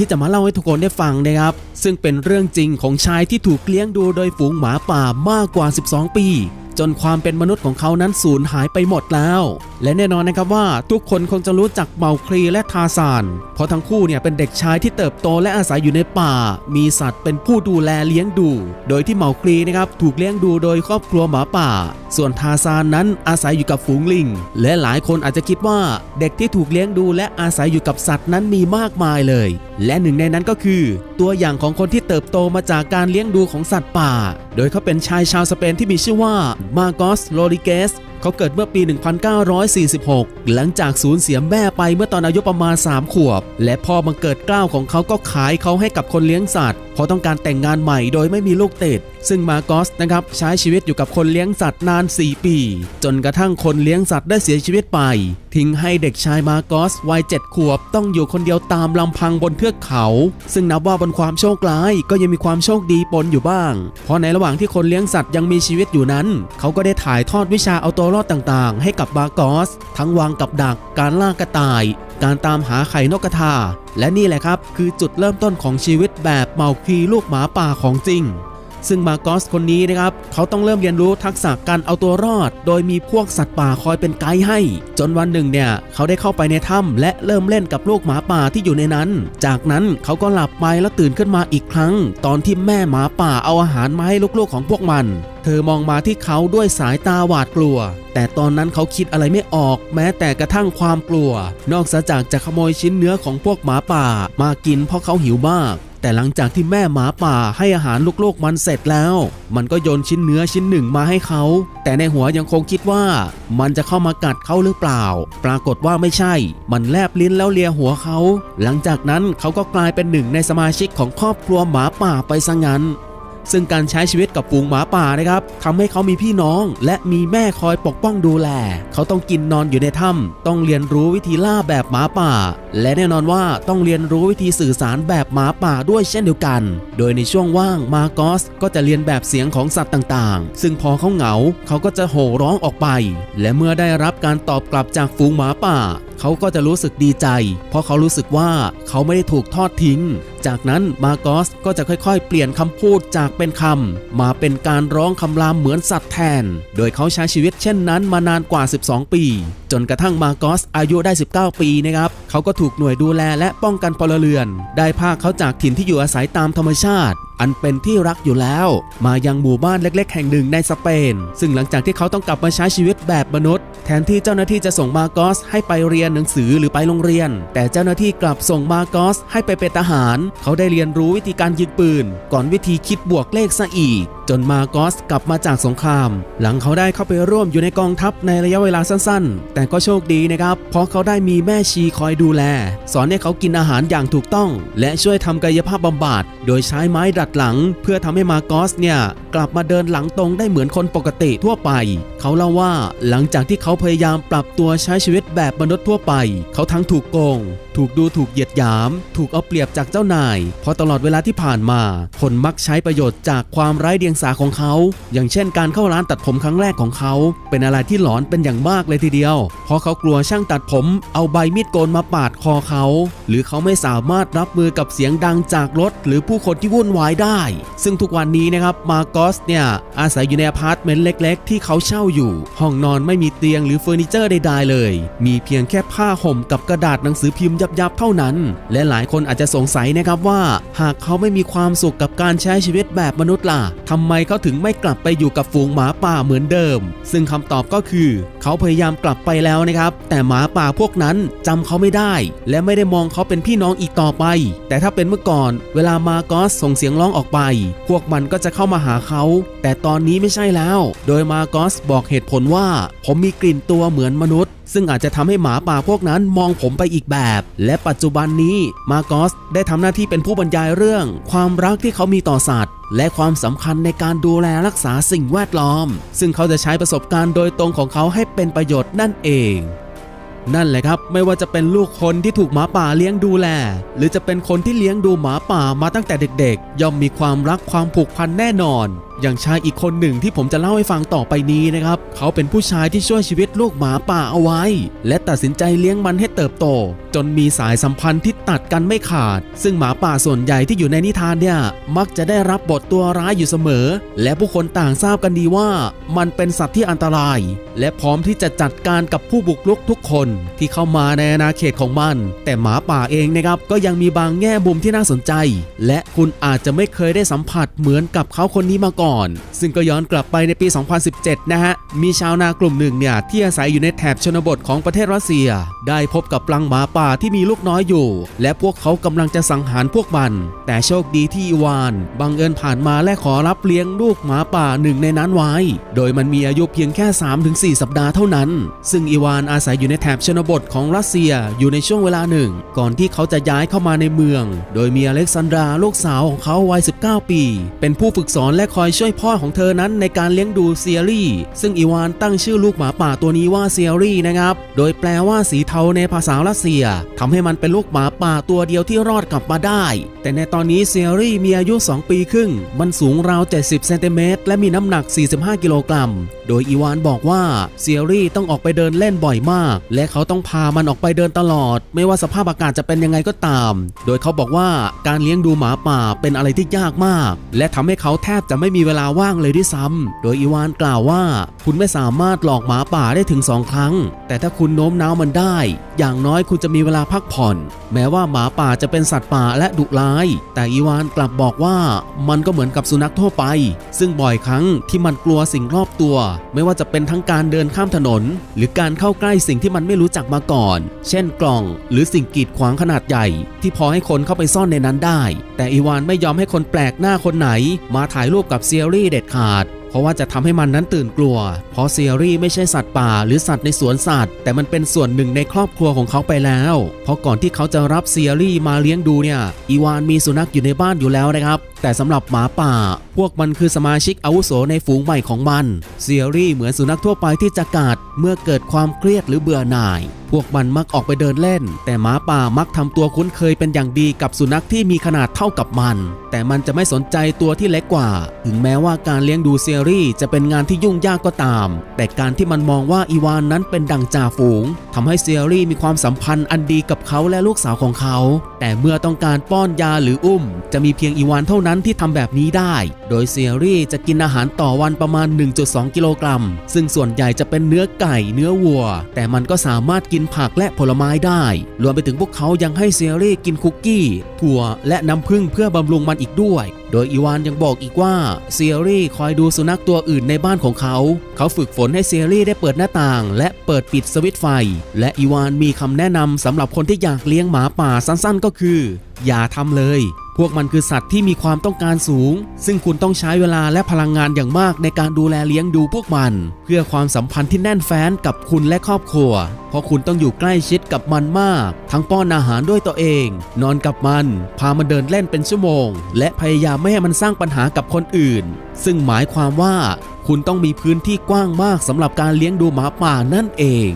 ที่จะมาเล่าให้ทุกคนได้ฟังนะครับ ซึ่งเป็นเรื่องจริงของชายที่ถูกเลี้ยงดูโดยฝูงหมาป่ามากกว่า 12 ปีจนความเป็นมนุษย์ของเขานั้นสูญหายไปหมดแล้ว และแน่นอนนะครับว่าทุกคนคงจะรู้จักเมาคลีและทาซาน เพราะทั้งคู่เนี่ยเป็นเด็กชายที่เติบโตและอาศัยอยู่ในป่า มีสัตว์เป็นผู้ดูแลเลี้ยงดู โดยที่เมาคลีนะครับถูกเลี้ยงดูโดยครอบครัวหมาป่า ส่วนทาซานนั้นอาศัยอยู่กับฝูงลิง และหลายคนอาจจะคิดว่าเด็กที่ถูกเลี้ยงดูและอาศัยอยู่กับสัตว์นั้นมีมากมายเลย และหนึ่งในนั้นก็คือ ตัวอย่างของคนที่เติบโตมาจากการเลี้ยงดูของสัตว์ป่าโดยเขาเป็นชายชาวสเปนที่มีชื่อว่ามาโกสโรดิเกส เขาเกิดเมื่อปี 1946 หลังจากสูญเสียแม่ไปเมื่อตอนอายุประมาณ 3 ขวบ และพ่อบังเกิดเกล้าวของเขาก็ขายเขาให้กับคนเลี้ยงสัตว์ เพราะต้องการแต่งงานใหม่โดยไม่มีลูกติด ซึ่งมาโกสนะครับใช้ชีวิตอยู่กับคนเลี้ยงสัตว์นาน 4 ปี จนกระทั่งคนเลี้ยงสัตว์ได้เสียชีวิตไป ทิ้งให้เด็กชายมาโกสวัย 7 ขวบ ต้องอยู่คนเดียวตามลำพังบนเทือกเขา ซึ่งนับว่าบนความโชคร้ายก็ยังมีความโชคดีปนอยู่บ้าง เพราะในระหว่างที่คนเลี้ยงสัตว์ยังมีชีวิตอยู่นั้น เขาก็ได้ถ่ายทอดวิชาเอาตัวรอดต่างๆ ให้กับบากอส ทั้งวางกับดัก การล่ากระต่าย การตามหาไข่นกกระทา และนี่แหละครับ คือจุดเริ่มต้นของชีวิตแบบเมาคีลูกหมาป่าของจริง ซึ่งมาโกสคนนี้นะครับเขาต้องเริ่มเรียนรู้ทักษะการเอาตัวรอด โดยมีพวกสัตว์ป่าคอยเป็นไกด์ให้ จนวันหนึ่งเนี่ยเขาได้เข้าไปในถ้ำและเริ่มเล่นกับลูกหมาป่าที่อยู่ในนั้น จากนั้นเขาก็หลับไปแล้วตื่นขึ้นมาอีกครั้ง ตอนที่แม่หมาป่าเอาอาหารมาให้ลูกๆของพวกมัน เธอมองมาที่เขาด้วยสายตาหวาดกลัว แต่ตอนนั้นเขาคิดอะไรไม่ออก แม้แต่กระทั่งความกลัว นอกจากจะขโมยชิ้นเนื้อของพวกหมาป่า มากินเพราะเขาหิวมาก แต่หลังจากที่แม่หมาป่าให้อาหารลูกโลกมันเสร็จแล้ว มันก็โยนชิ้นเนื้อชิ้นหนึ่งมาให้เขา แต่ในหัวยังคงคิดว่า มันจะเข้ามากัดเขาหรือเปล่า ปรากฏว่าไม่ใช่ มันแลบลิ้นแล้วเลียหัวเขา หลังจากนั้นเขาก็กลายเป็นหนึ่งในสมาชิกของครอบครัวหมาป่าไปซะงั้น ซึ่งการใช้ชีวิตกับฝูงหมาป่านะครับทำให้เขามีพี่น้อง และมีแม่คอยปกป้องดูแล เขาต้องกินนอนอยู่ในถ้ำต้องเรียนรู้วิธีล่าแบบหมาป่า และแน่นอนว่าต้องเรียนรู้วิธีสื่อสารแบบหมาป่าด้วยเช่นเดียวกัน โดยในช่วงว่างมาโกสก็จะเรียนแบบเสียงของสัตว์ต่างๆ ซึ่งพอเขาเหงาเขาก็จะโห่ร้องออกไป และเมื่อได้รับการตอบกลับจากฝูงหมาป่า เขาก็จะรู้สึกดีใจ เพราะเขารู้สึกว่าเขาไม่ได้ถูกทอดทิ้ง จากนั้นมาโกสก็จะค่อยๆ เปลี่ยนคำพูดจากเป็นคำมาเป็นการร้องคำรามเหมือนสัตว์แทน โดยเขาใช้ชีวิตเช่นนั้นมานานกว่า 12 ปี จนกระทั่งมาโกสอายุได้ 19 ปีนะครับเขาก็ถูกหน่วยดูแลและป้องกันพลเรือน ได้พาเขาจากถิ่นที่อยู่อาศัยตามธรรมชาติอันเป็นที่รักอยู่แล้ว มายังหมู่บ้านเล็ก ๆ แห่งหนึ่งในสเปน ซึ่งหลังจากที่เขาต้องกลับมาใช้ชีวิตแบบมนุษย์ ทนที่เจ้าหน้าที่จะส่งมาโกสให้ไปเรียนหนังสือหรือไปโรงเรียน แต่เจ้าหน้าที่กลับส่งมาโกสให้ไปเป็นทหาร เขาได้เรียนรู้วิธีการยิงปืน ก่อนวิธีคิดบวกเลขซะอีก จนมาโกสกลับมาจากสงคราม หลังเขาได้เข้าไปร่วมอยู่ในกองทัพในระยะเวลาสั้นๆ แต่ก็โชคดีนะครับ เพราะเขาได้มีแม่ชีคอยดูแล สอนให้เขากินอาหารอย่างถูกต้อง และช่วยทำกายภาพบำบัดโดยใช้ไม้ดัดหลัง เพื่อทำให้มาโกสเนี่ยกลับมาเดินหลังตรงได้เหมือนคนปกติทั่วไป เขาเล่าว่าหลังจากที่เขาพยายามปรับตัวใช้ชีวิตแบบมนุษย์ทั่วไป เขาทั้งถูกโกง ถูกดูถูกเหยียดหยาม ถูกเอาเปรียบจากเจ้านาย เพราะตลอดเวลาที่ผ่านมา คนมักใช้ประโยชน์จากความไร้เดียงสาของเขา อย่างเช่นการเข้าร้านตัดผมครั้งแรกของเขา เป็นอะไรที่หลอนเป็นอย่างมากเลยทีเดียว เพราะเขากลัวช่างตัดผม เอาใบมีดโกนมาปาดคอเขา หรือเขาไม่สามารถรับมือกับเสียงดังจากรถ หรือผู้คนที่วุ่นวายได้ ซึ่งทุกวันนี้นะครับมาโกสเนี่ยอาศัยอยู่ในอพาร์ตเมนต์เล็ก ๆ ที่เขาเช่าอยู่ ห้องนอนไม่มีเตียงหรือเฟอร์นิเจอร์ใดๆเลย มีเพียงแค่ผ้าห่มกับกระดาษหนังสือพิมพ์ยับเท่านั้น และหลายคนอาจจะสงสัยนะครับว่า หากเขาไม่มีความสุขกับการใช้ชีวิตแบบมนุษย์ล่ะทำไมเขาถึงไม่กลับไปอยู่กับฝูงหมาป่าเหมือนเดิม ซึ่งคำตอบก็คือ เขาพยายามกลับไปแล้วนะครับ แต่หมาป่าพวกนั้นจำเขาไม่ได้ และไม่ได้มองเขาเป็นพี่น้องอีกต่อไป แต่ถ้าเป็นเมื่อก่อน เวลามาโกสส่งเสียงร้องออกไป พวกมันก็จะเข้ามาหาเขา แต่ตอนนี้ไม่ใช่แล้ว โดยมาโกสบอกเหตุผลว่า ผมมีกลิ่นตัวเหมือนมนุษย์ ซึ่งอาจจะทำให้หมาป่าพวกนั้นมองผมไปอีกแบบ และปัจจุบันนี้มาโกสได้ทำหน้าที่เป็นผู้บรรยายเรื่อง ความรักที่เขามีต่อสัตว์และความสำคัญในการดูแลรักษาสิ่งแวดล้อม ซึ่งเขาจะใช้ประสบการณ์โดยตรงของเขาให้เป็นประโยชน์นั่นเองนั่นแหละครับ ไม่ว่าจะเป็นลูกคนที่ถูกหมาป่าเลี้ยงดูแล หรือจะเป็นคนที่เลี้ยงดูหมาป่ามาตั้งแต่เด็กๆ ย่อมมีความรักความผูกพันแน่นอน อย่างชายอีกคนหนึ่งที่ผมจะเล่าให้ฟังต่อไปนี้นะครับ เขาเป็นผู้ชายที่ช่วยชีวิตลูกหมาป่าเอาไว้ และตัดสินใจเลี้ยงมันให้เติบโต จนมีสายสัมพันธ์ที่ตัดกันไม่ขาด ซึ่งหมาป่าส่วนใหญ่ที่อยู่ในนิทานเนี่ยมักจะได้รับบทตัวร้ายอยู่เสมอ และผู้คนต่างทราบกันดีว่า มันเป็นสัตว์ที่อันตราย และพร้อมที่จะจัดการกับผู้บุกรุกทุกคนที่เข้ามาในอาณาเขตของมัน แต่หมาป่าเองนะครับก็ยังมีบางแง่มุมที่น่าสนใจ และคุณอาจจะไม่เคยได้สัมผัสเหมือนกับเขาคนนี้มาก่อนซึ่งก็ย้อนกลับไปในปี 2017 นะฮะ มีชาวนากลุ่มหนึ่งเนี่ยที่อาศัยอยู่ในแถบชนบทของประเทศรัสเซีย ได้พบกับปลังหมาป่าที่มีลูกน้อยอยู่ และพวกเขากำลังจะสังหารพวกมัน แต่โชคดีที่อีวาน บังเอิญผ่านมาและขอรับเลี้ยงลูกหมาป่าหนึ่งในนั้นไว้ โดยมันมีอายุเพียงแค่ 3-4 สัปดาห์เท่านั้น ซึ่งอีวานอาศัยอยู่ในแถบชนบทของรัสเซียอยู่ในช่วงเวลาหนึ่ง ก่อนที่เขาจะย้ายเข้ามาในเมือง โดยมีอเล็กซานดราลูกสาวของเขาวัย 19 ปี เป็นผู้ฝึกสอนและคอยช่วยพ่อของเธอนั้นในการเลี้ยงดูเซียรี่ ซึ่งอีวานตั้งชื่อลูกหมาป่าตัวนี้ว่าเซียรี่นะครับ โดยแปลว่าสีเทาในภาษารัสเซียทำให้มันเป็นลูกหมาป่าตัวเดียวที่รอดกลับมาได้ แต่ในตอนนี้เซียรี่มีอายุ 2 ปีครึ่ง มันสูงราว 70เซนติเมตรและมีน้ำหนัก 45 กิโลกรัม โดยอีวานบอกว่าเซียรี่ต้องออกไปเดินเล่นบ่อยมาก และเขาต้องพามันออกไปเดินตลอด ไม่ว่าสภาพอากาศจะเป็นยังไงก็ตาม โดยเขาบอกว่าการเลี้ยงดูหมาป่าเป็นอะไรที่ยากมาก และทำให้เขาแทบจะไม่มีมีเวลาว่างเลยด้วยซ้ำโดยอีวานกล่าวว่า คุณไม่สามารถหลอกหมาป่าได้ถึงสองครั้ง แต่ถ้าคุณโน้มน้าวมันได้ อย่างน้อยคุณจะมีเวลาพักผ่อน แม้ว่าหมาป่าจะเป็นสัตว์ป่าและดุร้าย แต่อีวานกลับบอกว่ามันก็เหมือนกับสุนัขทั่วไป ซึ่งบ่อยครั้งที่มันกลัวสิ่งรอบตัว ไม่ว่าจะเป็นทั้งการเดินข้ามถนน หรือการเข้าใกล้สิ่งที่มันไม่รู้จักมาก่อน เช่นกล่อง หรือสิ่งกีดขวางขนาดใหญ่ ที่พอให้คนเข้าไปซ่อนในนั้นได้ แต่อีวานไม่ยอมให้คนแปลกหน้าคนไหน มาถ่ายรูปกับซียรี่เด็ดขาด เพราะว่าจะทำให้มันนั้นตื่นกลัว เพราะเซียรี่ไม่ใช่สัตว์ป่า หรือสัตว์ในสวนสัตว์ แต่มันเป็นส่วนหนึ่งในครอบครัวของเขาไปแล้ว เพราะก่อนที่เขาจะรับเซียรี่มาเลี้ยงดูเนี่ยอีวานมีสุนัขอยู่ในบ้านอยู่แล้วนะครับ แต่สำหรับหมาป่า พวกมันคือสมาชิกอาวุโสในฝูงใหม่ของมันเซียรี่เหมือนสุนัขทั่วไปที่จะกัดเมื่อเกิดความเครียดหรือเบื่อหน่าย พวกมันมักออกไปเดินเล่น แต่หมาป่ามักทำตัวคุ้นเคยเป็นอย่างดีกับสุนัขที่มีขนาดเท่ากับมัน แต่มันจะไม่สนใจตัวที่เล็กกว่า ถึงแม้ว่าการเลี้ยงดูเซียรี่จะเป็นงานที่ยุ่งยากก็ตาม แต่การที่มันมองว่าอีวานนั้นเป็นดังจ่าฝูงทำให้เซียรี่มีความสัมพันธ์อันดีกับเขาและลูกสาวของเขา แต่เมื่อต้องการป้อนยาหรืออุ้ม จะมีเพียงอีวานเท่านั้นที่ทำแบบนี้ได้ โดยเซียรี่จะกินอาหารต่อวันประมาณ 1.2 กิโลกรัม ซึ่งส่วนใหญ่จะเป็นเนื้อไก่เนื้อวัว แต่มันก็สามารถกินผักและผลไม้ได้ รวมไปถึงพวกเขายังให้เซียรี่กินคุกกี้ ถั่ว และน้ำผึ้งเพื่อบำรุงมันอีกด้วยโดยอีวานยังบอกอีกว่าเซียรี่คอยดูสุนัขตัวอื่นในบ้านของเขา เขาฝึกฝนให้เซียรี่ได้เปิดหน้าต่าง และเปิดปิดสวิตไฟ และอีวานมีคำแนะนำสำหรับคนที่อยากเลี้ยงหมาป่าสั้นๆ ก็คือ อย่าทำเลย วกมันคือสัตว์ที่มีความต้องการสูง ซึ่งคุณต้องใช้เวลาและพลังงานอย่างมากในการดูแลเลี้ยงดูพวกมัน เพื่อความสัมพันธ์ที่แน่นแฟ้นกับคุณและครอบครัว เพราะคุณต้องอยู่ใกล้ชิดกับมันมาก ทั้งป้อนอาหารด้วยตัวเอง นอนกับมัน พามันเดินเล่นเป็นชั่วโมง และพยายามไม่ให้มันสร้างปัญหากับคนอื่น ซึ่งหมายความว่า คุณต้องมีพื้นที่กว้างมากสำหรับการเลี้ยงดูหมาป่านั่นเอง